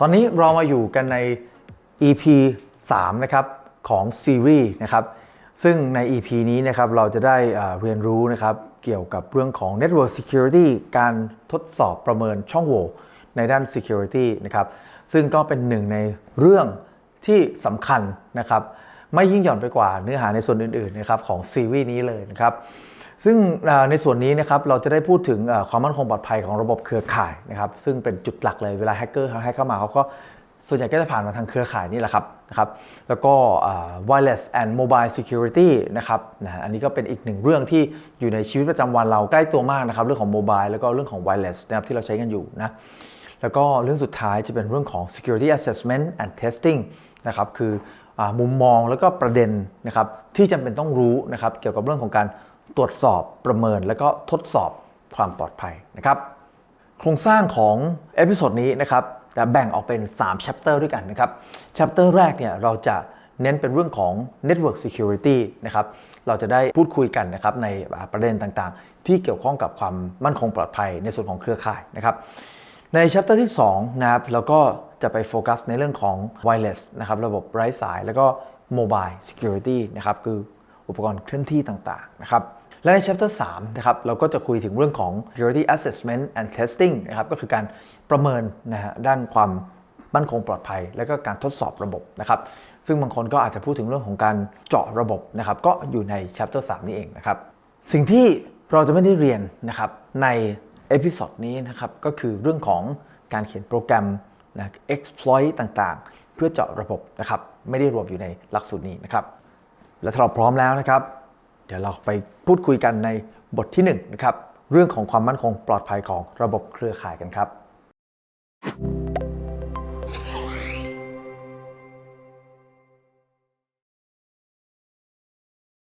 ตอนนี้เรามาอยู่กันใน EP 3 นะครับของซีรีส์นะครับซึ่งใน EP นี้นะครับเราจะได้เรียนรู้นะครับเกี่ยวกับเรื่องของ Network Security การทดสอบประเมินช่องโหว่ในด้าน Security นะครับซึ่งก็เป็นหนึ่งในเรื่องที่สำคัญนะครับไม่ยิ่งหย่อนไปกว่าเนื้อหาในส่วนอื่นๆนะครับของซีรีส์นี้เลยนะครับ ซึ่งในส่วนนี้นะครับเราจะได้พูดถึงความมั่นคงปลอดภัยของระบบเครือข่ายนะครับซึ่งเป็นจุดหลักเลยเวลาแฮกเกอร์เขาแฮกเข้ามาเขาก็ส่วนใหญ่ก็จะผ่านมาทางเครือข่ายนี่แหละครับนะครับ แล้วก็ wireless and mobile security นะครับนะอันนี้ก็เป็นอีกหนึ่งเรื่องที่อยู่ในชีวิตประจำวันเราใกล้ตัวมากนะครับ เรื่องของโมบายแล้วก็เรื่องของ wireless นะครับที่เราใช้กันอยู่นะ แล้วก็เรื่องสุดท้ายจะเป็นเรื่องของ security assessment and testing นะครับ คืออมุมมองแล้วก็ประเด็นนะครับที่จำเป็นต้องรู้นะครับเกี่ยวกับเรื่องของการ ตรวจสอบประเมินแล้วก็ทดสอบความปลอดภัยนะครับ โครงสร้างของเอพิโซดนี้นะครับจะแบ่งออกเป็น3 chapter ด้วยกันนะครับ chapter แรกเนี่ยเราจะเน้นเป็นเรื่องของ network security นะครับ เราจะได้พูดคุยกันนะครับในประเด็นต่างๆ ที่เกี่ยวข้องกับความมั่นคงปลอดภัยในส่วนของเครือข่ายนะครับ ใน chapter ที่2นะครับเราก็จะไปโฟกัสในเรื่องของ wireless นะครับ ระบบไร้สายแล้วก็ mobile security นะครับ คือ อุปกรณ์เคลื่อนที่ต่างๆนะครับและใน chapter 3นะครับเราก็จะคุยถึงเรื่องของ security assessment and testing นะครับก็คือการประเมินนะฮะด้านความมั่นคงปลอดภัย และก็การทดสอบระบบนะครับซึ่งบางคนก็อาจจะพูดถึงเรื่องของการเจาะระบบนะครับก็อยู่ใน chapter 3 นี้เองนะครับสิ่งที่เราจะไม่ได้เรียนนะครับในเอพิ o d ดนี้นะครับก็คือเรื่องของการเขียนโปรแกรมนะ exploit ต่างๆ เพื่อเจาะระบบนะครับไม่ได้รวมอยู่ในหลักสูตรนี้นะครับ และถ้าเราพร้อมแล้วนะครับ เดี๋ยวเราไปพูดคุยกันในบทที่1นะครับเรื่องของความมั่นคงปลอดภัยของระบบเครือข่ายกันครับ